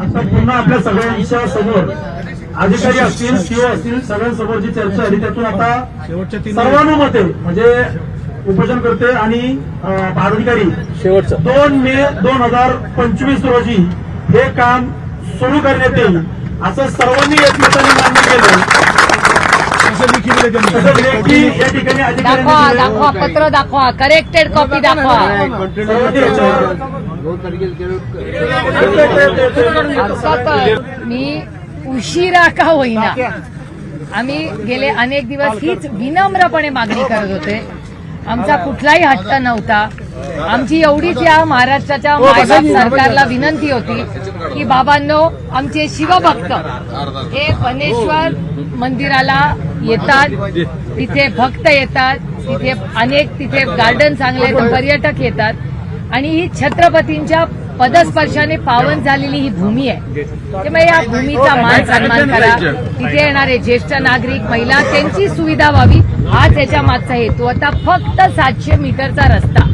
आता पुन्हा आपल्या सगळ्यांच्या समोर अधिकारी असतील सीओ असतील सगळ्यांसमोर जी चर्चा झाली त्यातून आता सर्वानुमते म्हणजे उपोषण करते आणि पदाधिकारी. शेवटचं. दोन मे दोन हजार पंचवीस रोजी हे काम सुरू करण्यात येईल असं सर्वांनी एकमताने मान्य केलं. या ठिकाणी दाखवा दाखवा पत्र दाखवा करेक्टेड कॉपी दाखवा. मी उशिरा का होईना? आम्ही गेले अनेक दिवस हीच विनम्रपणे मागणी करत होते. आमचा कुठलाही हट्ट नव्हता. आमची एवढीच या महाराष्ट्राच्या मायबाप सरकारला विनंती होती की बाबांनो आमचे शिवभक्त हे बनेश्वर मंदिराला येतात. तिथे भक्त येतात. तिथे अनेक तिथे गार्डन चांगले पर्यटक येतात. आणि ही छत्रपतींच्या पदस्पर्शाने पावन झालेली ही भूमी आहे. त्यामुळे या भूमीचा मान सन्मान करा. तिथे येणारे ज्येष्ठ नागरिक महिला त्यांची सुविधा व्हावी. हा त्याच्या मागचा हेतू. आता फक्त सातशे मीटरचा रस्ता.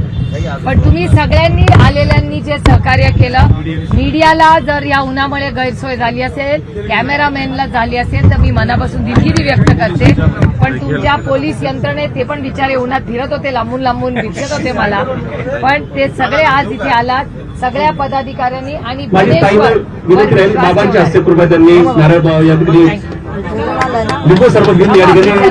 पण तुम्ही सगळ्यांनी आलेल्यांनी जे सहकार्य मीडियाला जर या उन्हामुळे गैरसोय झाली असेल कॅमेरामॅनला झाली असेल तर मी मनापासून दिलगिरी व्यक्त करते पण तुमच्या पोलीस यंत्रणेत ते पण बिचारे उन्हात फिरत होते लांबून लांबून दिसत होते मला पण ते सगळे आज इथे आलात सगळ्या पदाधिकाऱ्यांनी आणि माझी ताईवर विनंती राहील बाबांच्या हस्ते कृपया त्यांनी नारळ या ठिकाणी लिंबू सरबत घेऊन या ठिकाणी